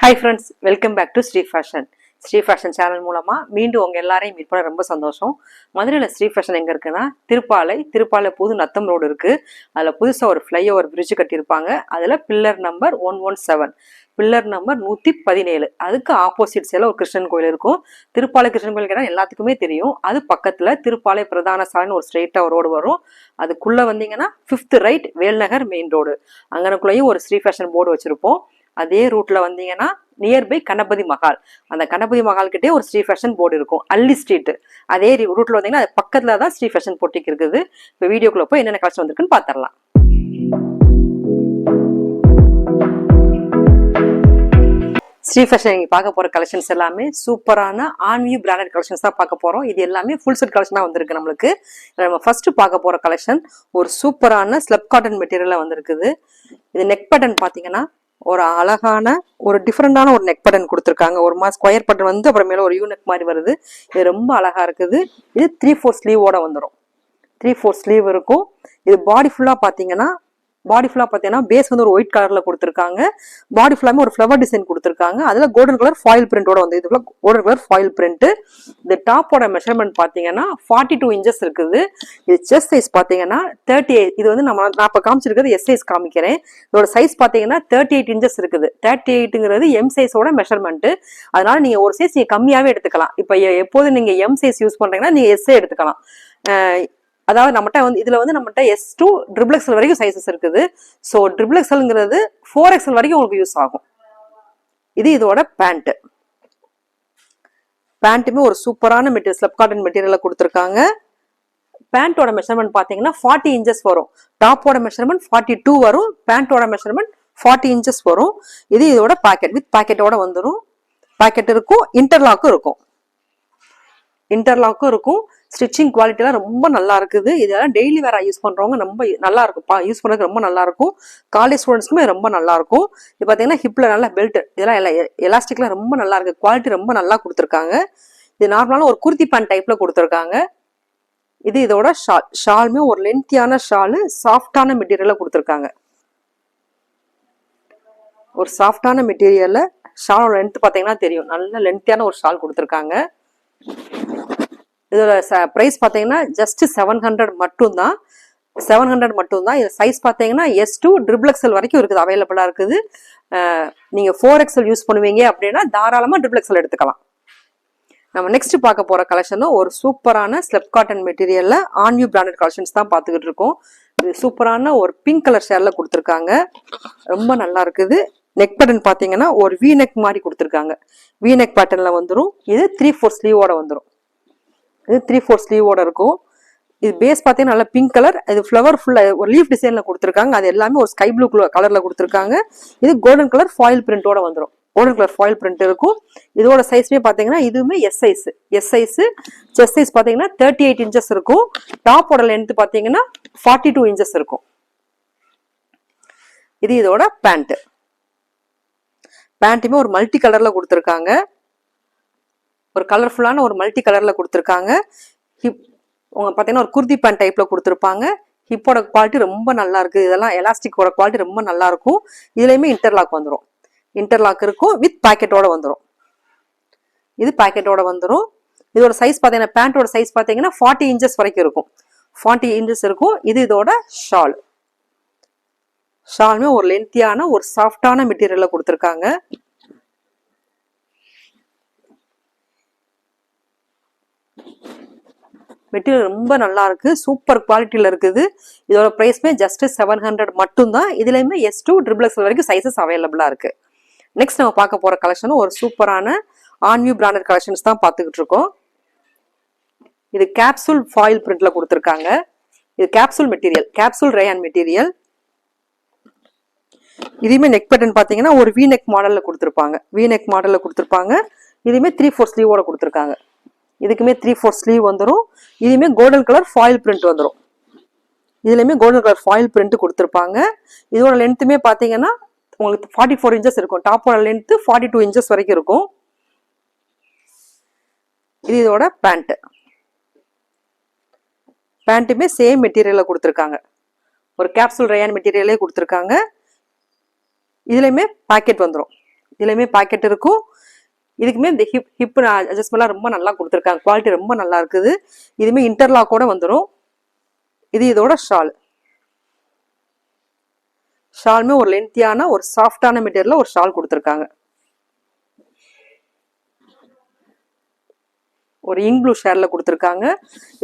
Hi friends welcome back to Sri fashion Sri fashion channel மூலமாக மீண்டும் உங்கள் எல்லாரையும் மீட் பண்ண ரொம்ப சந்தோஷம். மதுரையில் ஸ்ரீ ஃபேஷன் எங்கே இருக்குன்னா திருப்பாலை திருப்பாலை புது நத்தம் ரோடு இருக்குது அதில் புதுசாக ஒரு ஃப்ளைஓவர் பிரிட்ஜ் கட்டியிருப்பாங்க. அதில் pillar number one one seven pillar number நூற்றி பதினேழு. அதுக்கு ஆப்போசிட் சைடில் ஒரு கிருஷ்ணன் கோயில் இருக்கும். திருப்பாலை கிருஷ்ணன் கோயில் கேட்டால் எல்லாத்துக்குமே தெரியும். அது பக்கத்தில் திருப்பாலை பிரதான சாலைன்னு ஒரு ஸ்ட்ரெயிட்டாக ஒரு ரோடு வரும். அதுக்குள்ளே வந்தீங்கன்னா fifth right Velnagar main road அங்கனக்குள்ளேயும் ஒரு ஸ்ரீ ஃபேஷன் போர்டு வச்சுருப்போம். அதே ரூட்ல வந்தீங்கன்னா நியர்பை கணபதி மகால் அந்த கணபதி மகால்கிட்டே ஒரு ஸ்ரீ ஃபேஷன் போர்டு இருக்கும். அல்லி ஸ்ட்ரீட் அதே ரூட்ல வந்தீங்கன்னா அது பக்கத்துல தான் ஸ்ரீ ஃபேஷன் போட்டிக்கு இருக்குது. இப்போ வீடியோக்குள்ள போய் என்னென்ன கலெக்ஷன் வந்திருக்குன்னு பார்த்துடலாம் ஸ்ரீ ஃபேஷன் நீங்க பார்க்க போகிற கலெக்ஷன்ஸ் எல்லாமே சூப்பரான ஆன்வியூ பிராண்டட் கலெக்ஷன்ஸ் தான் பார்க்க போகிறோம் இது எல்லாமே ஃபுல் செட் கலெக்ஷனாக வந்திருக்கு நம்மளுக்கு. நம்ம ஃபஸ்ட்டு பார்க்க போகிற கலெக்ஷன் ஒரு சூப்பரான ஸ்லப் காட்டன் மெட்டீரியலாக வந்திருக்குது. இது நெக் பட்டன் பார்த்தீங்கன்னா ஒரு அழகான ஒரு டிஃப்ரெண்டான ஒரு நெக் பட்டன் கொடுத்துருக்காங்க. ஒரு மாதிரி ஸ்கொயர் பட்டன் வந்து அப்புறமேல ஒரு யூ நெக் மாதிரி வருது. இது ரொம்ப அழகாக இருக்குது. இது த்ரீ ஃபோர் ஸ்லீவோட வந்துடும் த்ரீ ஃபோர் ஸ்லீவ் இருக்கும். இது பாடி ஃபுல்லாக பார்த்தீங்கன்னா பாடி ஃபுல்லா பார்த்தீங்கன்னா பேஸ் வந்து ஒரு ஒயிட் கலர்ல கொடுத்துருக்காங்க. பாடி ஃபுல்லாமே ஒரு ஃப்ளவர் டிசைன் கொடுத்துருக்காங்க. அதுல கோல்டன் கலர் ஃபாயில் பிரிண்டோட வந்து இது கோல்டன் கலர் ஃபாயில் பிரிண்ட் இந்த டாப்போட மெஷர்மெண்ட் பார்த்தீங்கன்னா ஃபார்ட்டி டூ இன்ச்சஸ் இருக்குது. இது செஸ்ட் சைஸ் பார்த்தீங்கன்னா தேர்ட்டி எயிட் இது வந்து நம்ம நான் இப்போ காமிச்சிருக்கிறது எஸ் சைஸ் காமிக்கிறேன். இதோட சைஸ் பார்த்தீங்கன்னா தேர்ட்டி எயிட் இன்ச்சஸ் இருக்குது. தேர்ட்டி எயிட்டுங்கிறது எம் சைஸோட மெஷர்மெண்ட் அதனால நீங்க ஒரு சைஸ் நீங்க கம்மியாவே எடுத்துக்கலாம். இப்போ எப்போது நீங்க எம் சைஸ் யூஸ் பண்றீங்கன்னா நீங்க எஸ்ஏ எடுத்துக்கலாம். அதாவது நம்மகிட்ட வந்து இதுல வந்து நம்மகிட்ட எஸ் டூ ட்ரிபிள் எக்ஸல் வரைக்கும் சைசஸ் இருக்குது. ஸோ ட்ரிபிள் எக்ஸல்ங்கிறது ஃபோர் எக்ஸல் வரைக்கும் உங்களுக்கு யூஸ் ஆகும். இது இதோட பேண்ட்டு பேண்ட்டுமே ஒரு சூப்பரான மெட்டீரியல் ஸ்லப் காட்டன் மெட்டீரியல கொடுத்துருக்காங்க. பேண்ட்டோட மெஷர்மெண்ட் பார்த்தீங்கன்னா ஃபார்ட்டி இன்ச்சஸ் வரும். டாப்போட மெஷர்மெண்ட் ஃபார்ட்டி டூ வரும். பேண்ட்டோட மெஷர்மெண்ட் ஃபார்ட்டி இன்ச்சஸ் வரும். இது இதோட பாக்கெட் வித் பாக்கெட்டோட வந்துடும் பாக்கெட் இருக்கும். இன்டர்லாக்கும் இருக்கும். இன்டர்லாக்கும் இருக்கும். ஸ்டிச்சிங் குவாலிட்டிலாம் ரொம்ப நல்லா இருக்குது. இதெல்லாம் டெய்லி வேற யூஸ் பண்ணுறவங்க ரொம்ப நல்லா இருக்கும். யூஸ் பண்ணுறதுக்கு ரொம்ப நல்லா இருக்கும். காலேஜ் ஸ்டூடெண்ட்ஸ்க்குமே ரொம்ப நல்லா இருக்கும். இது பார்த்தீங்கன்னா ஹிப்ல நல்ல பெல்ட் இதெல்லாம் எல்லாம் எலாஸ்டிக்லாம் ரொம்ப நல்லா இருக்கு. குவாலிட்டி ரொம்ப நல்லா கொடுத்துருக்காங்க. இது நார்மலான ஒரு குர்த்தி பேண்ட் டைப்ல கொடுத்துருக்காங்க. இது இதோட ஷால் ஷாலுமே ஒரு லென்த்தியான ஷாலு சாஃப்டான மெட்டீரியலில் கொடுத்துருக்காங்க. ஒரு சாஃப்டான மெட்டீரியலில் ஷாலோட லென்த் பார்த்தீங்கன்னா தெரியும். நல்ல லென்த்தியான ஒரு ஷால் கொடுத்துருக்காங்க. இதோட ப்ரைஸ் பார்த்தீங்கன்னா ஜஸ்ட் செவன் ஹண்ட்ரட் மட்டும்தான். செவன் ஹண்ட்ரட் மட்டும்தான். இது சைஸ் பார்த்தீங்கன்னா எஸ் டூ ட்ரிபிள் எக்ஸல் வரைக்கும் இருக்குது அவைலபிளாக இருக்குது. நீங்கள் ஃபோர் எக்ஸல் யூஸ் பண்ணுவீங்க அப்படின்னா தாராளமாக ட்ரிபிள் எக்ஸல் எடுத்துக்கலாம். நம்ம நெக்ஸ்ட் பார்க்க போகிற கலெக்ஷனும் ஒரு சூப்பரான ஸ்லெப் காட்டன் மெட்டீரியலில் ஆன்யூ பிராண்டட் கலெக்ஷன்ஸ் தான் பார்த்துக்கிட்டு இருக்கோம். இது சூப்பரான ஒரு பிங்க் கலர் ஷேரில் கொடுத்துருக்காங்க. ரொம்ப நல்லா இருக்குது. நெக் பட்டன் பார்த்தீங்கன்னா ஒரு வி நெக் மாதிரி கொடுத்துருக்காங்க. வி நெக் பேட்டர்ல வந்துடும் இது த்ரீ ஃபோர் ஸ்லீவோட வந்துடும் இது த்ரீ ஃபோர் ஸ்லீவோட இருக்கும். இது பேஸ் பார்த்தீங்கன்னா நல்லா பிங்க் கலர் இது ஃப்ளவர் ஃபுல்லாக ஒரு லீஃப் டிசைனில் கொடுத்துருக்காங்க. அது எல்லாமே ஒரு ஸ்கை ப்ளூ கலரில் கொடுத்துருக்காங்க. இது கோல்டன் கலர் ஃபாயில் பிரிண்டோட வந்துடும் கோல்டன் கலர் ஃபாயில் பிரிண்ட் இருக்கும். இதோட சைஸ்மே பார்த்தீங்கன்னா இதுவுமே S size S size chest size பார்த்தீங்கன்னா தேர்ட்டி எயிட் இன்ச்சஸ் இருக்கும். டாப்போட லென்த் பார்த்தீங்கன்னா ஃபார்ட்டி டூ இன்ச்சஸ் இருக்கும். இது இதோட பேண்ட்டு பேண்ட்டுமே ஒரு மல்டி கலர்ல கொடுத்துருக்காங்க. ஒரு கலர்ஃபுல்லான ஒரு மல்டி கலரில் கொடுத்துருக்காங்க. ஹிப் உங்க பார்த்தீங்கன்னா ஒரு குர்தி பேண்ட் டைப்ல கொடுத்துருப்பாங்க. ஹிப்போட குவாலிட்டி ரொம்ப நல்லா இருக்கு. இதெல்லாம் எலாஸ்டிக்கோட குவாலிட்டி ரொம்ப நல்லா இருக்கும். இதுலேயுமே இன்டர்லாக் வந்துடும் இன்டர்லாக் இருக்கும் வித் பாக்கெட்டோட வந்துடும் இது பாக்கெட்டோட வந்துடும் இதோட சைஸ் பார்த்தீங்கன்னா பேண்ட்டோட சைஸ் பார்த்தீங்கன்னா ஃபார்ட்டி இன்ச்சஸ் வரைக்கும் இருக்கும். ஃபார்ட்டி இன்ச்சஸ் இருக்கும். இது இதோட ஷால் ஷாலுமே ஒரு லென்த்தியான ஒரு சாஃப்டான மெட்டீரியலில் கொடுத்துருக்காங்க. மெட்டீரியல் ரொம்ப நல்லா இருக்கு சூப்பர் குவாலிட்டியில் இருக்குது. இதோட ப்ரைஸ்மே ஜஸ்ட் செவன் ஹண்ட்ரட் மட்டும்தான். இதுலேயுமே எஸ் டூ ட்ரிபிள் எக்ஸ் வரைக்கும் சைசஸ் அவைலபிளாக இருக்கு. நெக்ஸ்ட் நம்ம பார்க்க போகிற கலெக்ஷனும் ஒரு சூப்பரான ஆன்வியூ பிராண்டட் கலெக்ஷன்ஸ் தான் பார்த்துக்கிட்டு இருக்கோம். இது கேப்சூல் ஃபாயில் பிரிண்ட்ல கொடுத்துருக்காங்க. இது capsule material capsule rayon material இதுவுமே நெக் பட்டன் பார்த்தீங்கன்னா ஒரு வி நெக் மாடலில் கொடுத்துருப்பாங்க. வி நெக் மாடலில் கொடுத்துருப்பாங்க. இதுவுமே த்ரீ ஃபோர் ஸ்லீவோட கொடுத்துருக்காங்க. இதுக்குமே த்ரீ ஃபோர் ஸ்லீவ் வந்துடும் இதுவுமே கோல்டன் கலர் ஃபாயில் பிரிண்ட் வந்துடும் இதுலையுமே கோல்டன் கலர் ஃபாயில் பிரிண்ட் கொடுத்துருப்பாங்க. இதோட லென்த்துமே பார்த்தீங்கன்னா உங்களுக்கு ஃபார்ட்டி ஃபோர் இன்ச்சஸ் இருக்கும். டாப்போட லென்த்து ஃபார்ட்டி டூ இன்ச்சஸ் வரைக்கும் இருக்கும். இது இதோட பேண்ட்டு பேண்ட்டுமே சேம் மெட்டீரியலில் கொடுத்துருக்காங்க. ஒரு கேப்சூல் ரயான் மெட்டீரியலே கொடுத்துருக்காங்க. இதுலையுமே பாக்கெட் வந்துடும் இதுலையுமே பாக்கெட் இருக்கும். இதுக்குமே இந்த ஹிப் ஹிப் அட்ஜஸ்ட்மெண்ட்லாம் ரொம்ப நல்லா கொடுத்துருக்காங்க. குவாலிட்டி ரொம்ப நல்லா இருக்குது. இதுவுமே இன்டர்லாக்கோட வந்துடும் இது இதோட ஷால் ஷாலுமே ஒரு லென்த்தியான ஒரு சாஃப்டான மெட்டீரியல்ல ஒரு ஷால் கொடுத்துருக்காங்க. ஒரு இங்க் ப்ளூ ஷேரில் கொடுத்துருக்காங்க.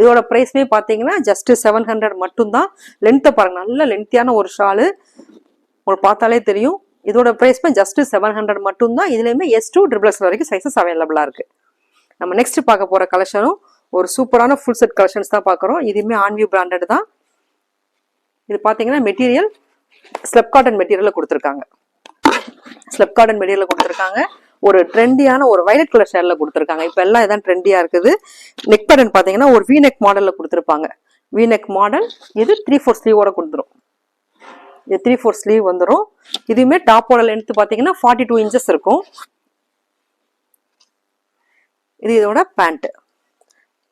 இதோட ப்ரைஸ்மே பார்த்தீங்கன்னா ஜஸ்ட் செவன் ஹண்ட்ரட் மட்டும்தான். லென்த்தை பாருங்க நல்ல லென்த்தியான ஒரு ஷாலு உங்களுக்கு பார்த்தாலே தெரியும். இதோட ப்ரைஸ்மே ஜஸ்ட் செவன் ஹண்ட்ரட் மட்டும்தான். இதுலேயுமே எஸ் டூ ட்ரிபிள் எக்ஸ் வரைக்கும் சைஸஸ் அவைலபிளாக இருக்குது நம்ம நெக்ஸ்ட் பார்க்க போகிற கலெக்ஷனும் ஒரு சூப்பரான ஃபுல் செட் கலெக்ஷன்ஸ் தான் பார்க்குறோம். இதுவுமே ஆன்வியூ பிராண்டட் தான். இது பார்த்தீங்கன்னா மெட்டீரியல் ஸ்லெப் காட்டன் மெட்டீரியலில் கொடுத்துருக்காங்க. ஸ்லெப் காட்டன் மெட்டீரியல் கொடுத்துருக்காங்க. ஒரு ட்ரெண்டியான ஒரு வைலட் கலர் ஷேரில் கொடுத்துருக்காங்க. இப்போ எல்லாம் இதான் ட்ரெண்டியாக இருக்குது. நெக் பேட்டர்ன் பார்த்தீங்கன்னா ஒரு வி நெக் கொடுத்துருப்பாங்க. வி நெக் மாடல் இது த்ரீ ஃபோர் ஸ்லீவோட கொடுத்துரும். இது த்ரீ ஃபோர் ஸ்லீவ் வந்துடும் இதுவுமே டாப்போட லென்த் பார்த்தீங்கன்னா ஃபார்ட்டி டூ இன்ச்சஸ் இருக்கும். இது இதோட பேண்ட்டு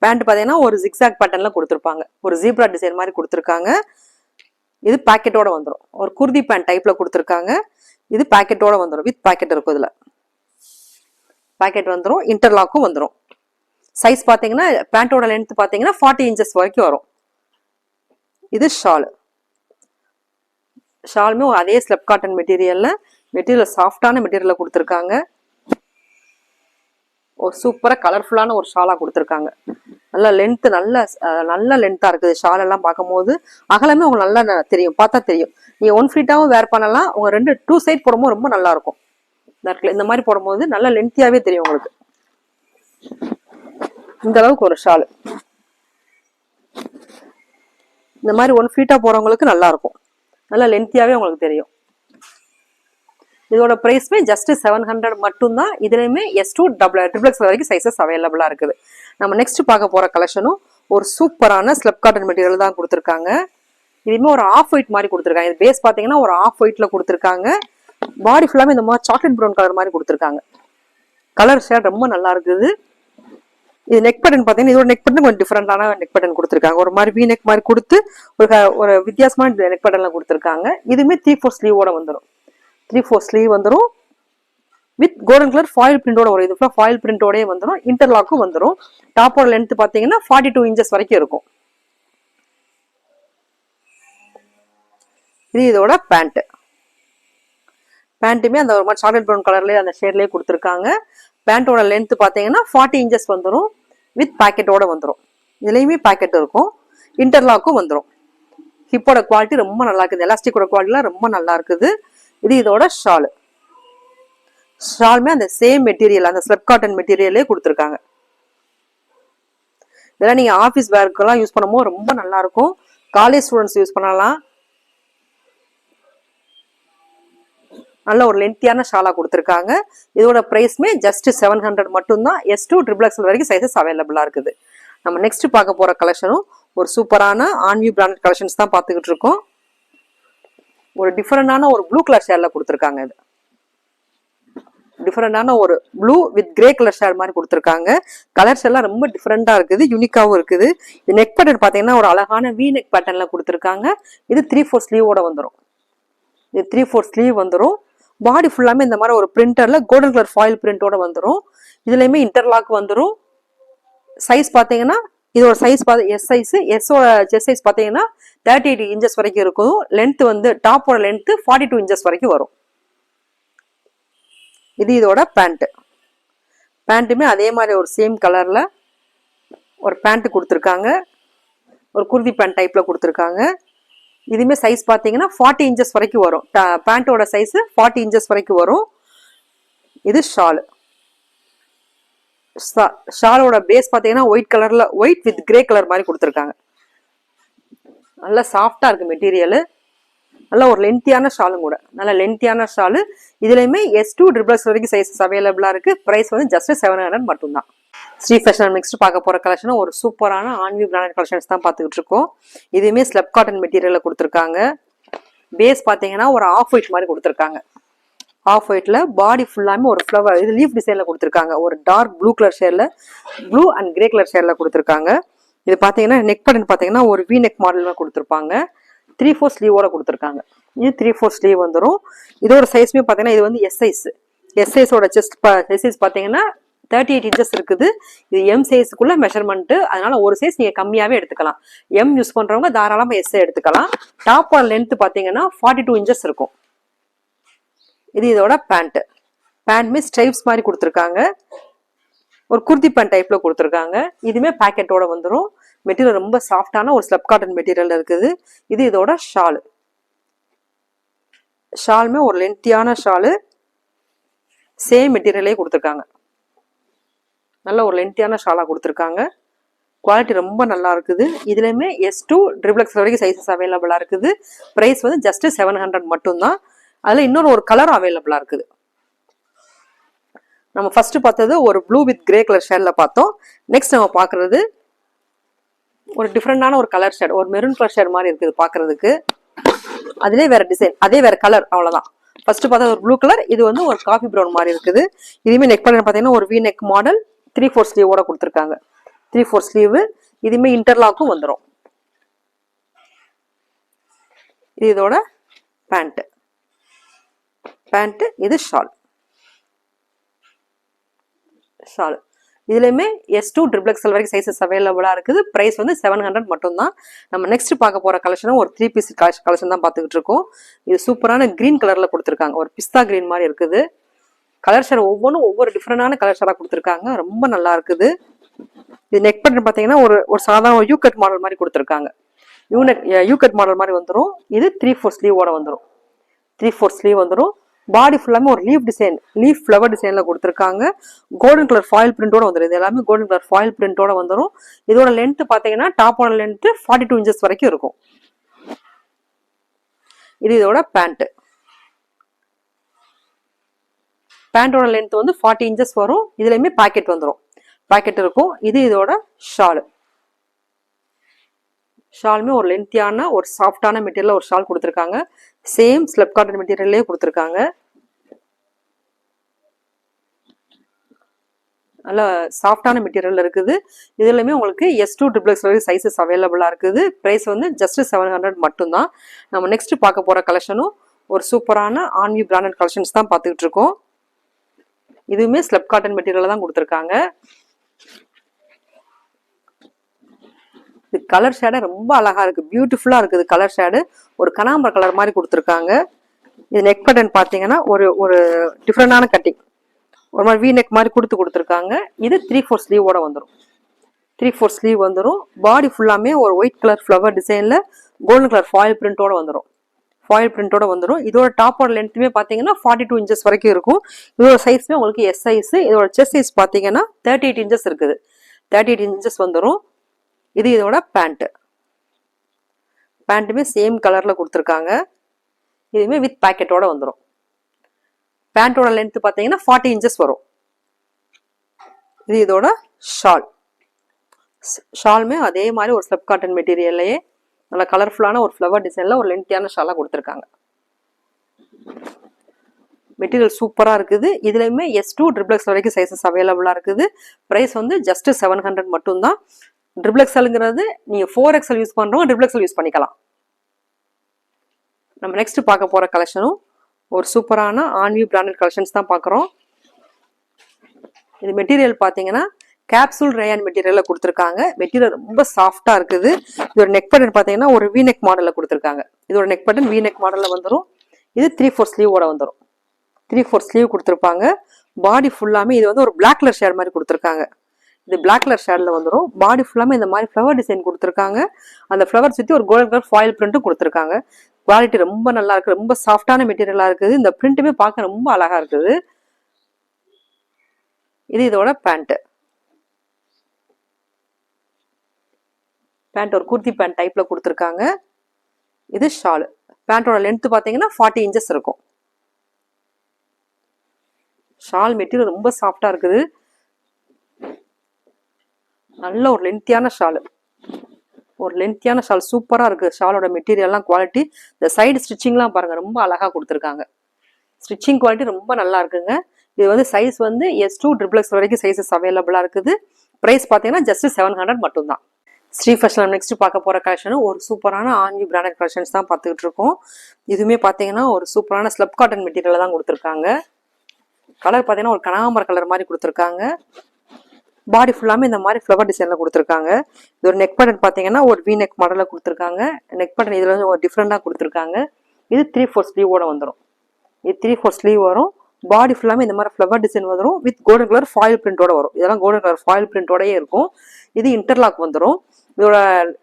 பேண்ட் பார்த்தீங்கன்னா ஒரு ஜிக்ஸாக் பேட்டர்னில் கொடுத்துருப்பாங்க. ஒரு ஜீப்ரா டிசைன் மாதிரி கொடுத்துருக்காங்க. இது பேக்கெட்டோட வந்துடும் ஒரு குர்தி பேண்ட் டைப்பில் கொடுத்துருக்காங்க. இது பேக்கெட்டோட வந்துடும் வித் பாக்கெட் இருக்கும் இதில். பாக்கெட் வந்துடும் இன்டர்லாக்கும் வந்துடும் சைஸ் பார்த்தீங்கன்னா பேண்ட்டோட லென்த் பார்த்தீங்கன்னா ஃபார்ட்டி இன்ச்சஸ் வரைக்கும் வரும். இது ஷாலு ஷாலுமே அதே ஸ்லெப் காட்டன் மெட்டீரியலில் மெட்டீரியல் சாஃப்டான மெட்டீரியலில் கொடுத்துருக்காங்க. ஒரு சூப்பராக கலர்ஃபுல்லான ஒரு ஷாலாக கொடுத்துருக்காங்க. நல்ல லென்த்து நல்ல நல்ல லென்த்தாக இருக்குது. ஷாலெல்லாம் பார்க்கும்போது அகலமே உங்களுக்கு நல்லா தெரியும். பார்த்தா தெரியும். நீங்கள் ஒன் ஃபீட்டாகவும் வேர் பண்ணலாம். உங்கள் ரெண்டு டூ சைட் போடும்போது ரொம்ப நல்லாயிருக்கும் இந்த மாதிரி போடும்போது நல்ல லென்த்தியாகவே தெரியும் உங்களுக்கு. இந்த அளவுக்கு ஒரு ஷாலு. இந்த மாதிரி ஒன் ஃபீட்டாக போகிறவங்களுக்கு நல்லாயிருக்கும் நல்லா லென்த்தியாகவே உங்களுக்கு தெரியும். இதோட ப்ரைஸ்மே ஜஸ்ட் செவன் ஹண்ட்ரட் மட்டும்தான். இதுலையுமே எஸ் டூ டபுள் ட்ரிபிள்எக்ஸ் வரைக்கும் சைஸஸ் அவைலபிளாக இருக்குது. நம்ம நெக்ஸ்ட் பார்க்க போகிற கலெக்ஷனும் ஒரு சூப்பரான ஸ்லெப் காட்டன் மெட்டீரியல் தான் கொடுத்துருக்காங்க. இதுவுமே ஒரு ஆஃப் ஒயிட் மாதிரி கொடுத்துருக்காங்க. இது பேஸ் பார்த்தீங்கன்னா ஒரு ஆஃப் ஒயிட்டில் கொடுத்துருக்காங்க. பாடி ஃபுல்லாமே இந்த மாதிரி சாக்லேட் ப்ரௌன் கலர் மாதிரி கொடுத்துருக்காங்க. கலர் ஷேட் ரொம்ப நல்லா இருக்குது. இது நெக் பட்டன் பார்த்தீங்கன்னா இதோட நெக் பட்டன் கொஞ்சம் டிஃப்ரெண்டான நெக் பட்டன் கொடுத்துருக்காங்க. ஒரு மாதிரி வி நெக் மாதிரி கொடுத்து ஒரு ஒரு வித்தியாசமான நெக் பட்டன்லாம் கொடுத்துருக்காங்க. இதுவுமே த்ரீ ஃபோர் ஸ்லீவோட வந்துடும் த்ரீ ஃபோர் ஸ்லீவ் வந்துடும் வித் கோல்டன் கலர் ஃபாயில் பிரிண்டோட வரும். இது ஃபுல்லாக ஃபாயில் பிரிண்டோடய வந்துடும் இன்டர்லாக்கும் வந்துடும் டாப்போட லென்த் பார்த்தீங்கன்னா ஃபார்ட்டி டூ இன்ச்சஸ் வரைக்கும் இருக்கும். இது இதோட பேண்ட்டு பேண்ட்டுமே அந்த ஒரு மாதிரி சாக்லேட் ப்ரௌன் கலர்லேயே அந்த ஷேட்லேயே கொடுத்துருக்காங்க. பேண்ட்டோட லென்த் பார்த்தீங்கன்னா ஃபார்ட்டி இன்ச்சஸ் வந்துடும் வித் பாக்கெட்டோட வந்துடும் இதுலேயுமே பாக்கெட் இருக்கும். இன்டர்லாக்கும் வந்துடும் ஹிப்போட குவாலிட்டி ரொம்ப நல்லா இருக்குது. எலாஸ்டிக்கோட குவாலிட்டிலாம் ரொம்ப நல்லா இருக்குது. இது இதோட ஷாலு ஷாலுமே அந்த சேம் மெட்டீரியல் அந்த ஸ்லெப் காட்டன் மெட்டீரியலே கொடுத்துருக்காங்க. இதெல்லாம் நீங்கள் ஆஃபீஸ் வேர்க்கெல்லாம் யூஸ் பண்ணும்போது ரொம்ப நல்லாயிருக்கும் காலேஜ் ஸ்டூடெண்ட்ஸ் யூஸ் பண்ணலாம். நல்ல ஒரு லென்த்தியான ஷாலா கொடுத்துருக்காங்க. இதோட ப்ரைஸ்மே ஜஸ்ட் செவன் ஹண்ட்ரட் மட்டும்தான். எஸ் டூ ட்ரிபிள் எக்ஸ் வரைக்கும் சைஸஸ் அவைலபிளாக இருக்குது. நம்ம நெக்ஸ்ட் பார்க்க போகிற கலெக்ஷனும் ஒரு சூப்பரான ஆன்வியூ பிராண்டட் கலெக்ஷன்ஸ் தான் பார்த்துக்கிட்டு இருக்கோம். ஒரு டிஃப்ரெண்டான ஒரு ப்ளூ கலர் ஷேரில் கொடுத்துருக்காங்க இது. டிஃப்ரெண்டான ஒரு blue with grey colour shade மாதிரி கொடுத்துருக்காங்க. கலர்ஸ் எல்லாம் ரொம்ப டிஃப்ரெண்டாக இருக்குது யூனிக்காகவும் இருக்குது. இது நெக் பேட்டர்ன் பார்த்தீங்கன்னா ஒரு அழகான வி நெக் பேட்டர்னில் கொடுத்துருக்காங்க. இது த்ரீ ஃபோர் ஸ்லீவோட வந்துடும் இது த்ரீ ஃபோர் ஸ்லீவ் வந்துடும் பாடி ஃபுல்லாமே இந்த மாதிரி ஒரு பிரிண்டரில் கோல்டன் கலர் ஃபாயில் பிரிண்டோட வந்துடும் இதுலேயுமே இன்டர்லாக் வந்துடும் சைஸ் பார்த்தீங்கன்னா இதோட சைஸ் பார்த்து எஸ் சைஸ் எஸ்ஸோட செஸ் சைஸ் பார்த்தீங்கன்னா தேர்ட்டி எயிட் இன்ச்சஸ் வரைக்கும் இருக்கும். லென்த் வந்து டாப்போட லென்த்து ஃபார்ட்டி டூ இன்ச்சஸ் வரைக்கும் வரும். இது இதோட பேண்ட்டு பேண்ட்டுமே அதே மாதிரி ஒரு சேம் கலரில் ஒரு பேண்ட்டு கொடுத்துருக்காங்க. ஒரு குருதி பேண்ட் டைப்பில் கொடுத்துருக்காங்க. இதுவுமே சைஸ் பார்த்தீங்கன்னா ஃபார்ட்டி இன்ச்சஸ் வரைக்கும் வரும். பேண்ட்டோட சைஸ் ஃபார்ட்டி இன்ச்சஸ் வரைக்கும் வரும். இது ஷாலு ஷாலோட பேஸ் பார்த்தீங்கன்னா ஒயிட் கலரில் ஒயிட் வித் கிரே கலர் மாதிரி கொடுத்துருக்காங்க. நல்லா சாஃப்டாக இருக்குது மெட்டீரியலு நல்லா ஒரு லென்த்தியான ஷாலும் கூட. நல்ல லென்த்தியான ஷாலு இதுலையுமே எஸ் டூ ட்ரிபிள்ஸ் வரைக்கும் சைஸஸ் அவைலபிளாக இருக்குது ப்ரைஸ் வந்து ஜஸ்ட் செவன் ஹண்ட்ரட் மட்டும்தான். ஸ்ரீ ஃபேஷன் நெக்ஸ்ட் பார்க்க போகிற கலெக்ஷனும் ஒரு சூப்பரான ஆன்வி பிராண்டட் கலெக்ஷன்ஸ் தான் பார்த்துக்கிட்டு இருக்கோம். இதுவுமே ஸ்லெப் காட்டன் மெட்டீரியலில் கொடுத்துருக்காங்க. பேஸ் பார்த்தீங்கன்னா ஒரு ஆஃப் ஒயிட் மாதிரி கொடுத்துருக்காங்க. ஆஃப் ஒயிட்டில் பாடி ஃபுல்லாமே ஒரு ஃப்ளவர் இது லீஃப் டிசைனில் கொடுத்துருக்காங்க. ஒரு டார்க் ப்ளூ கலர் ஷேர்ல ப்ளூ அண்ட் கிரே கலர் ஷேரில் கொடுத்துருக்காங்க. இது பார்த்தீங்கன்னா நெக் பட்டன் பார்த்தீங்கன்னா ஒரு வி நெக் மாடலில் கொடுத்துருப்பாங்க. த்ரீ ஃபோர் ஸ்லீவோட கொடுத்துருக்காங்க. இது த்ரீ ஃபோர் ஸ்லீவ் வந்துடும் இதோட சைஸுமே பார்த்தீங்கன்னா இது வந்து எஸ் சைஸ் எஸ்ஐஸோட செஸ்ட் சைஸ் பார்த்தீங்கன்னா தேர்ட்டி எயிட் இன்ச்சஸ் இருக்குது. இது எம் சைஸுக்குள்ள மெஷர்மெண்ட் அதனால ஒரு சைஸ் நீங்கள் கம்மியாகவே எடுத்துக்கலாம். எம் யூஸ் பண்ணுறவங்க தாராளமாக எஸ்ஸே எடுத்துக்கலாம். டாப் லென்த் பார்த்தீங்கன்னா ஃபார்ட்டி டூ இன்ச்சஸ் இருக்கும். இது இதோட பேண்ட் பேண்ட்மே ஸ்ட்ரைப்ஸ் மாதிரி கொடுத்துருக்காங்க. ஒரு குர்த்தி பேண்ட் டைப்பில் கொடுத்துருக்காங்க. இதுவுமே பேக்கெட்டோட வந்துடும் மெட்டீரியல் ரொம்ப சாஃப்டான ஒரு ஸ்லப் காட்டன் மெட்டீரியல் இருக்குது. இது இதோட ஷாலு ஷாலுமே ஒரு லென்த்தியான ஷாலு சேம் மெட்டீரியலே கொடுத்துருக்காங்க. நல்ல ஒரு லென்த்தியான ஷாலாக கொடுத்துருக்காங்க. குவாலிட்டி ரொம்ப நல்லா இருக்குது. இதுலேயுமே எஸ் டூ ட்ரிபிளக்ஸ் வரைக்கும் சைஸஸ் அவைலபிளாக இருக்குது. ப்ரைஸ் வந்து ஜஸ்ட்டு செவன் ஹண்ட்ரட் மட்டும்தான். அதில் இன்னொரு ஒரு கலர் அவைலபிளாக இருக்குது. நம்ம ஃபர்ஸ்ட் பார்த்தது ஒரு ப்ளூ வித் கிரே கலர் ஷேடில் பார்த்தோம். நெக்ஸ்ட் நம்ம பார்க்குறது ஒரு டிஃப்ரெண்டான ஒரு கலர் ஷேட் ஒரு மெரூன் கலர் ஷேட் மாதிரி இருக்குது பார்க்குறதுக்கு. அதிலே வேறு டிசைன் அதே வேறு கலர் அவ்வளோதான் ஃபர்ஸ்ட் பார்த்தா ஒரு ப்ளூ கலர் இது வந்து ஒரு காஃபி ப்ரௌன் மாதிரி இருக்குது. இதுவுமே நெக் பண்ண பார்த்தீங்கன்னா ஒரு V neck model three four ஸ்லீவோட கொடுத்துருக்காங்க. த்ரீ ஃபோர் ஸ்லீவு இதுவுமே இன்டர்லாக்கும் வந்துடும் இது இதோட பேண்ட்டு பேண்ட்டு இது ஷால் ஷால் இதுலேயுமே எஸ் டூ ட்ரிபிள் எக்ஸல் வரைக்கும் சைஸஸ் அவைலபிளாக இருக்குது. ப்ரைஸ் வந்து செவன் ஹண்ட்ரட் மட்டும்தான். நம்ம நெக்ஸ்ட் பார்க்க போகிற கலெக்ஷனும் ஒரு த்ரீ பீஸ் கலெக்ஷன் தான் பார்த்துக்கிட்டு இருக்கோம். இது சூப்பரான க்ரீன் கலரில் கொடுத்துருக்காங்க. ஒரு பிஸ்தா க்ரீன் மாதிரி இருக்குது. கலர் ஷேர் ஒவ்வொன்றும் ஒவ்வொரு டிஃப்ரெண்டான கலர் ஷேராக கொடுத்துருக்காங்க. ரொம்ப நல்லா இருக்குது. இது நெக் பட்டன் பார்த்தீங்கன்னா ஒரு ஒரு சாதாரண யூ கட் மாடல் மாதிரி கொடுத்துருக்காங்க. யூனெக் யூ கட் மாடல் மாதிரி வந்துடும் இது த்ரீ ஃபோர் ஸ்லீவோட வந்துடும் த்ரீ ஃபோர் ஸ்லீவ் வந்துடும் பாடி ஃபுல்லாமே ஒரு லீஃப் டிசைன் லீஃப் ஃப்ளவர் டிசைனில் கொடுத்துருக்காங்க. கோல்டன் கலர் ஃபாயில் பிரிண்டோட வந்துடும் இது எல்லாமே கோல்டன் கலர் ஃபாயில் பிரிண்டோட வந்துடும் இதோட லென்த் பார்த்தீங்கன்னா டாப்போட லென்த்து ஃபார்ட்டி டூ இன்ச்சஸ் வரைக்கும் இருக்கும். இது இதோட பேண்ட்டு பேண்டோட லென்த் வந்து ஃபார்ட்டி இன்ச்சஸ் வரும். இதுலையுமே பாக்கெட் வந்துடும் பாக்கெட் இருக்கும். இது இதோட ஷாலு ஷாலுமே ஒரு லென்த்தியான ஒரு சாஃப்டான மெட்டீரியலில் ஒரு ஷால் கொடுத்துருக்காங்க. சேம் ஸ்லெப் காட்டன் மெட்டீரியல்லே கொடுத்துருக்காங்க. நல்ல சாஃப்டான மெட்டீரியல் இருக்குது. இதுலையுமே உங்களுக்கு எஸ் டூ ட்ரிப்ளெக்ஸ் வரைக்கும் சைஸஸ் அவைலபிளாக இருக்குது. ப்ரைஸ் வந்து ஜஸ்ட் செவன் ஹண்ட்ரட் மட்டும்தான். நம்ம நெக்ஸ்ட் பார்க்க போகிற கலெக்ஷனும் ஒரு சூப்பரான ஆன்வி பிராண்டட் கலெக்ஷன்ஸ் தான் பார்த்துக்கிட்டு இருக்கோம். இதுவுமே ஸ்லெப் காட்டன் மெட்டீரியல் தான் கொடுத்துருக்காங்க. இது கலர் ஷேடை ரொம்ப அழகாக இருக்குது பியூட்டிஃபுல்லாக இருக்குது கலர் ஷேடு ஒரு கனாம்பர கலர் மாதிரி கொடுத்துருக்காங்க. இது நெக் பட்டன் பார்த்தீங்கன்னா ஒரு ஒரு டிஃப்ரெண்டான கட்டிங் ஒரு மாதிரி வி நெக் மாதிரி கொடுத்து கொடுத்துருக்காங்க. இது த்ரீ ஃபோர் ஸ்லீவோட வந்துடும் த்ரீ ஃபோர் ஸ்லீவ் வந்துடும் பாடி ஃபுல்லாமே ஒரு ஒயிட் கலர் ஃப்ளவர் டிசைனில் கோல்டன் கலர் ஃபாயில் பிரிண்டோட வந்துடும் ஃபாயில் பிரிண்டோட வந்துடும் இதோட டாப்போட லென்த்துமே பார்த்தீங்கன்னா ஃபார்ட்டி டூ இன்ச்சஸ் வரைக்கும் இருக்கும். இதோட சைஸுமே உங்களுக்கு எஸ் சைஸ் இதோட செஸ் சைஸ் பார்த்தீங்கன்னா தேர்ட்டி எயிட் இன்ச்சஸ் இருக்குது. தேர்ட்டி எயிட் இன்ச்சஸ் வந்துடும் இது இதோட பேண்ட்டு பேண்ட்டுமே சேம் கலரில் கொடுத்துருக்காங்க. இதுவுமே வித் பேக்கெட்டோட வந்துடும் பேண்ட்டோட லென்த்து பார்த்தீங்கன்னா ஃபார்ட்டி இன்ச்சஸ் வரும். இது இதோட ஷால் ஷாலுமே அதே மாதிரி ஒரு ஸ்லெப் காட்டன் மெட்டீரியல்லையே நல்ல கலர்ஃபுல்லான ஒரு ஃப்ளவர் டிசைனில் ஒரு லென்த்தியான ஷாலாக கொடுத்துருக்காங்க. மெட்டீரியல் சூப்பராக இருக்குது. இதுலையுமே எஸ் டூ ட்ரிப்ளெக்ஸ் வரைக்கும் சைஸஸ் அவைலபிளாக இருக்குது. ப்ரைஸ் வந்து ஜஸ்ட் செவன் ஹண்ட்ரட் மட்டும்தான். ட்ரிபிளக்ஸலுங்கிறது நீங்கள் ஃபோர் எக்ஸல் யூஸ் பண்ணுறவங்க ட்ரிபிள் யூஸ் பண்ணிக்கலாம். நம்ம நெக்ஸ்ட் பார்க்க போகிற கலெக்ஷனும் ஒரு சூப்பரான ஆன்வியூ பிராண்டட் கலெக்ஷன்ஸ் தான் பார்க்குறோம். இது மெட்டீரியல் பார்த்தீங்கன்னா கேப்சூல் ரேயான் மெட்டீரியலில் கொடுத்துருக்காங்க. மெட்டீரியல் ரொம்ப சாஃப்டாக இருக்குது. இதோட நெக் பட்டன் பார்த்தீங்கன்னா ஒரு வி நெக் மாடலில் கொடுத்துருக்காங்க. இதோட நெக் பட்டன் வி நெக் மாடலில் வந்துடும் இது த்ரீ ஃபோர் ஸ்லீவோட வந்துடும் த்ரீ ஃபோர் ஸ்லீவ் கொடுத்துருப்பாங்க. பாடி ஃபுல்லாமே இது வந்து ஒரு பிளாக் கலர் ஷேட் மாதிரி கொடுத்துருக்காங்க. இது பிளாக் கலர் ஷேடில் வந்துடும் பாடி ஃபுல்லாமே இந்த மாதிரி ஃப்ளவர் டிசைன் கொடுத்துருக்காங்க. அந்த ஃப்ளவர் சுற்றி ஒரு கோல்டன் கலர் ஃபாயில் பிரிண்ட்டும் கொடுத்துருக்காங்க. குவாலிட்டி ரொம்ப நல்லா இருக்குது ரொம்ப சாஃப்டான மெட்டீரியலாக இருக்குது. இந்த பிரிண்ட்டுமே பார்க்க ரொம்ப அழகாக இருக்குது. இது இதோட பேண்ட்டு பேண்ட் ஒரு குர்த்தி பேண்ட் டைப்பில் கொடுத்துருக்காங்க. இது ஷாலு பேண்ட்டோட லென்த்து பார்த்தீங்கன்னா ஃபார்ட்டி இன்ச்சஸ் இருக்கும். ஷால் மெட்டீரியல் ரொம்ப சாஃப்டாக இருக்குது. நல்ல ஒரு லென்த்தியான ஷாலு ஒரு லென்த்தியான ஷால் சூப்பராக இருக்குது ஷாலோட மெட்டீரியல்லாம் குவாலிட்டி இந்த சைடு ஸ்டிச்சிங்லாம் பாருங்கள் ரொம்ப அழகாக கொடுத்துருக்காங்க. ஸ்டிச்சிங் குவாலிட்டி ரொம்ப நல்லா இருக்குங்க. இது வந்து சைஸ் வந்து எஸ் டூ ட்ரிபிள் எக்ஸ் வரைக்கும் சைஸஸ் அவைலபிளாக இருக்குது. ப்ரைஸ் பார்த்தீங்கன்னா ஜஸ்ட் செவன் ஹண்ட்ரட் மட்டும்தான். ஸ்ரீ ஃபர்ஸ்ட் நெக்ஸ்ட் பார்க்க போகிற கலெக்ஷனும் ஒரு சூப்பரான ஆன்வி பிராண்டட் கலெக்ஷன்ஸ் தான் பார்த்துக்கிட்டு இருக்கோம். இதுவுமே பார்த்தீங்கன்னா ஒரு சூப்பரான ஸ்லப் காட்டன் மெட்டீரியல் தான் கொடுத்துருக்காங்க. கலர் பார்த்தீங்கன்னா ஒரு கனகாம்பர கலர் மாதிரி கொடுத்துருக்காங்க. பாடி ஃபுல்லாமே இந்த மாதிரி ஃப்ளவர் டிசைனில் கொடுத்துருக்காங்க. இது ஒரு நெக் பட்டன் பார்த்தீங்கன்னா ஒரு வி நெக் மாடலில் கொடுத்துருக்காங்க. நெக் பட்டன் இதில் வந்து ஒரு டிஃப்ரெண்ட்டாக கொடுத்துருக்காங்க. இது த்ரீ ஃபோர் ஸ்லீவோட வந்துடும் இது த்ரீ ஃபோர் ஸ்லீவ் வரும். பாடி ஃபுல்லாமே இந்த மாதிரி ஃப்ளவர் டிசைன் வந்துடும் வித் கோல்டன் கலர் ஃபாயில் பிரிண்டோட வரும். இதெல்லாம் கோல்டன் கலர் ஃபாயில் பிரிண்டோடயே இருக்கும். இது இன்டர்லாக் வந்துடும் இதோட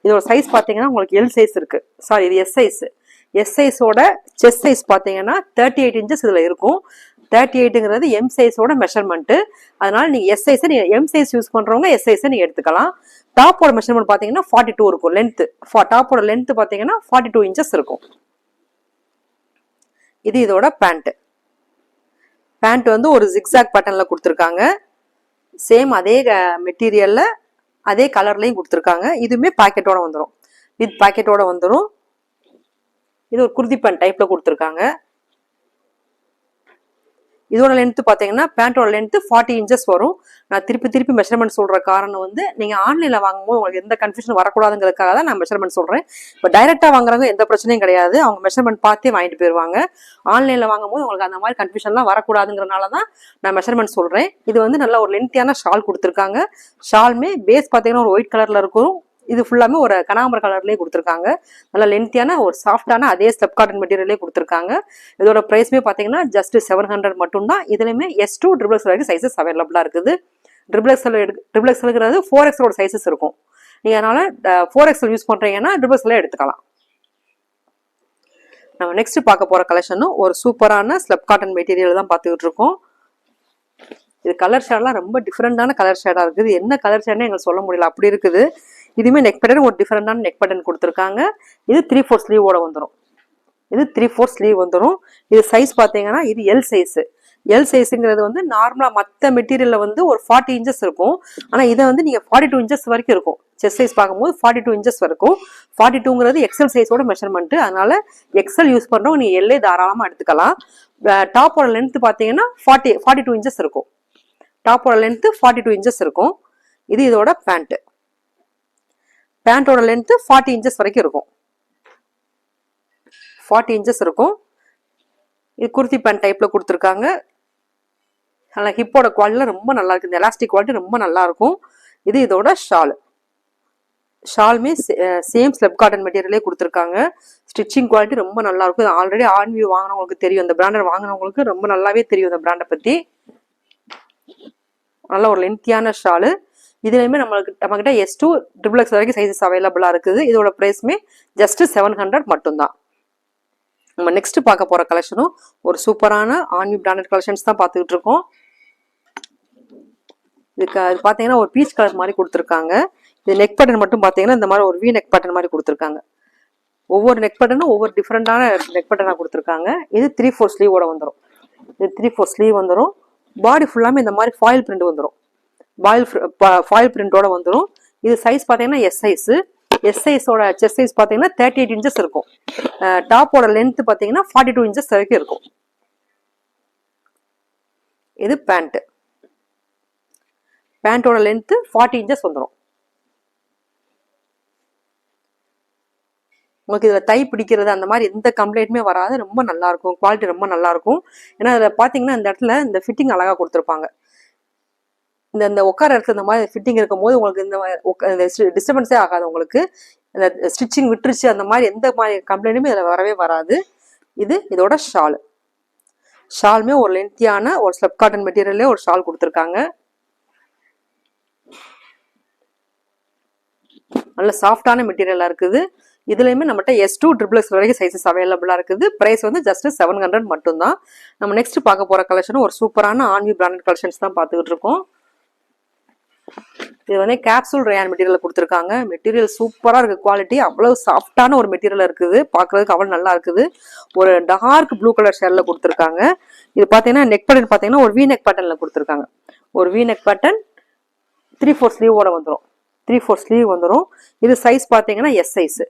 இதோட சைஸ் பார்த்தீங்கன்னா உங்களுக்கு எல் சைஸ் இருக்கு. சாரி இது S size S சைஸோட chess size பார்த்தீங்கன்னா தேர்ட்டி எயிட் இன்ச்சஸ் இதில் இருக்கும். தேர்ட்டி எயிட்டுங்கிறது எம் சைஸோட மெஷர்மெண்ட்டு அதனால் நீங்கள் எஸ் சைஸை நீங்கள் எம் சைஸ் யூஸ் பண்ணுறவங்க எஸ் சைஸை நீங்கள் எடுத்துக்கலாம். டாப்போட மெஷர்மெண்ட் பார்த்தீங்கன்னா ஃபார்ட்டி டூ இருக்கும் லென்த்து டாப்போட லென்த்து பார்த்தீங்கன்னா ஃபார்ட்டி டூ இன்ச்சஸ் இருக்கும். இது இதோட பேண்ட்டு பேண்ட் வந்து ஒரு ஜிக்ஸாக் பட்டனில் கொடுத்துருக்காங்க. சேம் அதே மெட்டீரியலில் அதே கலர்லையும் கொடுத்துருக்காங்க. இதுவுமே பாக்கெட்டோட வந்துடும் வித் பாக்கெட்டோட வந்துடும் இது ஒரு குர்தி டைப்ல டைப்பில் கொடுத்துருக்காங்க. இதோட லென்த்து பார்த்தீங்கன்னா பேண்ட்டோட லென்த்து ஃபார்ட்டி இன்ச்சஸ் வரும். நான் திருப்பி திருப்பி மெஷர்மெண்ட் சொல்கிற காரணம் வந்து நீங்கள் ஆன்லைனில் வாங்கும்போது உங்களுக்கு எந்த கன்ஃபியூஷன் வரக்கூடாதுங்கிறதுக்காக தான் நான் மெஷர்மெண்ட் சொல்கிறேன் இப்போ டைரெக்டாக வாங்குறவங்க எந்த பிரச்சனையும் கிடையாது. அவங்க மெஷர்மெண்ட் பார்த்தே வாங்கிட்டு போயிடுவாங்க ஆன்லைனில் வாங்கும்போது உங்களுக்கு அந்த மாதிரி கன்ஃபியூஷன்லாம் வரக்கூடாதுங்கிறனால தான் நான் மெஷர்மெண்ட் சொல்கிறேன் இது வந்து நல்ல ஒரு லென்த்தியான ஷால் கொடுத்துருக்காங்க. ஷால்மே பேஸ் பார்த்தீங்கன்னா ஒரு ஒயிட் கலரில் இருக்கும். இது ஃபுல்லாமே ஒரு கனாம்பர கலர்லேயே கொடுத்துருக்காங்க. நல்ல லென்த்தியான ஒரு சாஃப்டான அதே ஸ்டெப் காட்டன் மெட்டீரியலே கொடுத்துருக்காங்க. இதோட ப்ரைஸ்மே பார்த்தீங்கன்னா ஜஸ்ட் செவன் ஹண்ட்ரட் மட்டும்தான். இதுலையுமே எஸ் டூ ட்ரிபிள் எக்ஸ் வரைக்கும் சைஸஸ் அவைலபிளாக இருக்குது. ட்ரிபிள் எக்ஸ்எல் எடு ட்ரிபிள் எக்ஸ்எல்ங்கிறது ஃபோர் எக்ஸலோட சைஸஸ் இருக்கும். நீங்கள் அதனால் ஃபோர் எக்ஸ்எல் யூஸ் பண்ணுறீங்கன்னா ட்ரிபிள் எக்ஸ்எல்லே எடுத்துக்கலாம். நம்ம நெக்ஸ்ட் பார்க்க போகிற கலெக்ஷனும் ஒரு சூப்பரான ஸ்லெப் காட்டன் மெட்டீரியல் தான் பார்த்துக்கிட்டு இருக்கோம். இது கலர் ஷேட்லாம் ரொம்ப டிஃப்ரெண்டான கலர் ஷேடாக இருக்குது. என்ன கலர் ஷேட்னு எங்களுக்கு சொல்ல முடியல. அப்படி இருக்குது. இதுவுமே நெக் பட்டன் ஒரு டிஃப்ரெண்டான நெக் பட்டன் கொடுத்துருக்காங்க. இது த்ரீ ஃபோர் ஸ்லீவோட வந்துடும் இது த்ரீ ஃபோர் ஸ்லீவ் வந்துடும் இது சைஸ் பார்த்தீங்கன்னா இது எல் சைஸு எல் சைஸுங்கிறது வந்து நார்மலாக மற்ற மெட்டீரியலில் வந்து ஒரு ஃபார்ட்டி இன்ச்சஸ் இருக்கும். ஆனால் இதை வந்து நீங்கள் ஃபார்ட்டி டூ இன்ச்சஸ் வரைக்கும் இருக்கும். செஸ் சைஸ் பார்க்கும்போது ஃபார்ட்டி டூ இன்ச்சஸ் வரைக்கும் ஃபார்ட்டி டூங்கிறது எக்ஸல் சைஸோட மெஷர்மெண்ட்டு அதனால எக்ஸல் யூஸ் பண்ணுறோம் நீங்கள் எல்லே தாராளமாக எடுத்துக்கலாம். டாப்போட லென்த்து பார்த்தீங்கன்னா ஃபார்ட்டி ஃபார்ட்டி டூ இன்ச்சஸ் இருக்கும். டாப்போட லென்த்து ஃபார்ட்டி டூ இன்ச்சஸ் இருக்கும். இது இதோட பேண்ட்டு பேண்ட்டோட லென்த்து ஃபார்ட்டி இன்ச்சஸ் வரைக்கும் இருக்கும். ஃபார்ட்டி இன்ச்சஸ் இருக்கும். இது குர்த்தி பேண்ட் டைப்பில் கொடுத்துருக்காங்க. ஆனால் ஹிப்போட குவாலிட்டிலாம் ரொம்ப நல்லா இருக்குது இந்த எலாஸ்டிக் குவாலிட்டி ரொம்ப நல்லா இருக்கும். இது இதோட ஷால் ஷாலுமே சேம் ஸ்லெப் காட்டன் மெட்டீரியலே கொடுத்துருக்காங்க. ஸ்டிச்சிங் குவாலிட்டி ரொம்ப நல்லா இருக்கும். இது ஆல்ரெடி ஆன்வியூ வாங்கினவங்களுக்கு தெரியும். இந்த பிராண்டட் வாங்கினவங்களுக்கு ரொம்ப நல்லாவே தெரியும் இந்த பிராண்டை பற்றி நல்ல ஒரு லென்த்தியான ஷாலு இதுலையுமே நம்மளுக்கு நம்மக்கிட்ட எஸ் டூ ட்ரிபிள் எக்ஸ் வரைக்கும் சைஸஸ் அவைலபிளாக இருக்குது. இதோட ப்ரைஸுமே ஜஸ்ட் செவன் ஹண்ட்ரட் மட்டும்தான். நம்ம நெக்ஸ்ட் பார்க்க போகிற கலெக்ஷனும் ஒரு சூப்பரான ஆன்மி பிராண்டட் கலெக்ஷன்ஸ் தான் பார்த்துக்கிட்டு இருக்கோம். இதுக்கு அது பார்த்தீங்கன்னா ஒரு பீச் கலர் மாதிரி கொடுத்துருக்காங்க. இது நெக் பட்டன் மட்டும் பார்த்தீங்கன்னா இந்த மாதிரி ஒரு வி நெக் பட்டன் மாதிரி கொடுத்துருக்காங்க. ஒவ்வொரு நெக் பட்டனும் ஒவ்வொரு டிஃப்ரெண்டான நெக் பட்டனாக கொடுத்துருக்காங்க. இது த்ரீ ஃபோர் ஸ்லீவோட வந்துடும் இது த்ரீ ஃபோர் ஸ்லீவ் வந்துடும் பாடி ஃபுல்லாமே இந்த மாதிரி ஃபாயில் பிரிண்ட் வந்துடும் பாயில் ஃபாயில் பிரிண்டோட வந்துடும் இது சைஸ் பார்த்தீங்கன்னா S size S சைஸோட chess size பார்த்தீங்கன்னா தேர்ட்டி எயிட் இன்ச்சஸ் இருக்கும். டாப்போட லென்த் பார்த்தீங்கன்னா ஃபார்ட்டி டூ இன்ச்சஸ் வரைக்கும் இருக்கும். இது பேண்ட்டு பேண்ட்டோட லென்த்து ஃபார்ட்டி இன்ச்சஸ் வந்துடும் உங்களுக்கு இதில் தை பிடிக்கிறது அந்த மாதிரி எந்த கம்ப்ளைண்ட்டுமே வராது. ரொம்ப நல்லாயிருக்கும் குவாலிட்டி ரொம்ப நல்லாயிருக்கும் ஏன்னா அதில் பார்த்தீங்கன்னா இந்த இடத்துல இந்த ஃபிட்டிங் அழகாக கொடுத்துருப்பாங்க. இந்த இந்த உட்கார இடத்துல இந்த மாதிரி ஃபிட்டிங் இருக்கும்போது உங்களுக்கு இந்த டிஸ்டர்பன்ஸே ஆகாது உங்களுக்கு. இந்த ஸ்டிச்சிங் விட்டுருச்சு அந்த மாதிரி எந்த மாதிரி கம்ப்ளைண்ட்டுமே இதில் வரவே வராது. இது இதோட ஷால் ஷாலுமே ஒரு லென்த்தியான ஒரு ஸ்லப் காட்டன் மெட்டீரியல்லே ஒரு ஷால் கொடுத்துருக்காங்க. நல்ல சாஃப்டான மெட்டீரியலாக இருக்குது. இதுலையுமே நம்மகிட்ட எஸ் டூ ட்ரிபிள் எக்ஸ் வரைக்கும் சைஸஸ் அவைலபிளாக இருக்குது. ப்ரைஸ் வந்து ஜஸ்ட் செவன் ஹண்ட்ரட் மட்டும்தான். நம்ம நெக்ஸ்ட் பார்க்க போகிற கலெக்ஷன் ஒரு சூப்பரான ஆன்வி பிராண்டட் கலெக்ஷன்ஸ் தான் பார்த்துக்கிட்டு இருக்கோம். இது வந்து கேப்சூல் ரேயான் மெட்டீரியல் கொடுத்துருக்காங்க. மெட்டீரியல் சூப்பராக இருக்குது குவாலிட்டி அவ்வளோ சாஃப்டான ஒரு மெட்டீரியல் இருக்குது. பார்க்குறதுக்கு அவ்வளோ நல்லா இருக்குது. ஒரு டார்க் ப்ளூ கலர் ஷேரில் கொடுத்துருக்காங்க. இது பார்த்தீங்கன்னா நெக் பட்டன் பார்த்தீங்கன்னா ஒரு வி நெக் பட்டனில் கொடுத்துருக்காங்க. ஒரு V neck button three four ஸ்லீவோட வந்துடும் த்ரீ ஃபோர் ஸ்லீவ் வந்துடும் இது சைஸ் பார்த்தீங்கன்னா எஸ் சைஸ்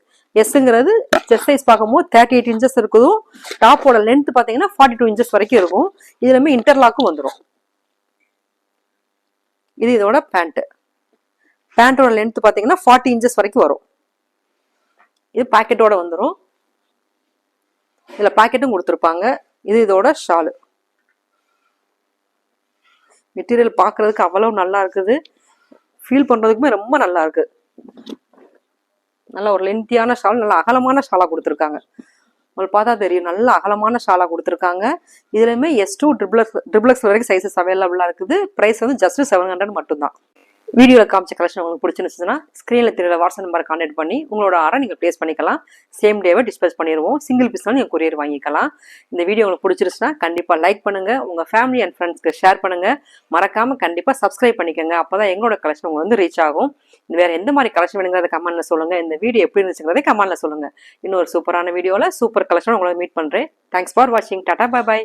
எஸ்ங்கிறது செஸ்ட் சைஸ் பார்க்கும்போது தேர்ட்டி எயிட் இன்ச்சஸ் இருக்குதும். டாப்போட லென்த் பார்த்தீங்கன்னா ஃபார்ட்டி டூ இன்ச்சஸ் வரைக்கும் இருக்கும். இதுலமே இன்டர்லாக்கும் வந்துடும் இது இதோட பேண்ட்டு பேண்ட்டோட லென்த் பார்த்தீங்கன்னா ஃபார்ட்டி இன்ச்சஸ் வரைக்கும் வரும். இது பாக்கெட்டோட வந்துடும் இதில் பாக்கெட்டும் கொடுத்துருப்பாங்க. இது இதோட ஷாலு மெட்டீரியல் பார்க்குறதுக்கு அவ்வளோ நல்லா இருக்குது. ஃபீல் பண்ணுறதுக்குமே ரொம்ப நல்லா இருக்கு. நல்ல ஒரு லென்த்தியான ஷால் நல்ல அகலமான ஷாலாக கொடுத்துருக்காங்க. உங்களுக்கு பார்த்தா தெரியும். நல்ல அகலமான ஷாலாக கொடுத்துருக்காங்க. இதுலையுமே எஸ் டூ ட்ரிபிளக்ஸ் ட்ரிபிளக்ஸ் வரைக்கும் சைஸஸ் அவைலபிளாக இருக்குது. ப்ரைஸ் வந்து ஜஸ்ட் செவன் ஹண்ட்ரட் மட்டும்தான். வீடியோவில் காமிச்ச கலெக்ஷன் உங்களுக்கு பிடிச்சிருந்துச்சுன்னா ஸ்க்ரீனில் தெரியல வாட்ஸ்அப் நம்பர் கான்டெக்ட் பண்ணி உங்களோட ஆரை நீங்கள் ப்ளேஸ் பண்ணிக்கலாம். சேம் டேவை டிஸ்பேஸ் பண்ணிடுவோம். சிங்கிள் பீஸ்னாலும் நீங்கள் கொரியர் வாங்கிக்கலாம். இந்த வீடியோ உங்களுக்கு பிடிச்சிருச்சுன்னா கண்டிப்பாக லைக் பண்ணுங்கள் உங்கள் ஃபேமிலி அண்ட் ஃப்ரெண்ட்ஸ்க்கு ஷேர் பண்ணுங்கள் மறக்காமல் கண்டிப்பாக சப்ஸ்கிரைப் பண்ணிக்கோங்க. அப்போ தான் எங்களோட கலெக்ஷன் உங்களுக்கு வந்து ரீச் ஆகும். வேறு எந்த மாதிரி கலெக்ஷன் வேணுங்கிறத கமெண்ட்ல சொல்லுங்கள் இந்த வீடியோ எப்படி இருந்துச்சுங்கிறத கமெண்ட்ல சொல்லுங்க. இன்னொரு சூப்பரான வீடியோவில் சூப்பர் கலெக்ஷன் உங்களை மீட் பண்ணுறேன் தேங்க்ஸ் ஃபார் வாட்சிங் டாடா பாய் பாய்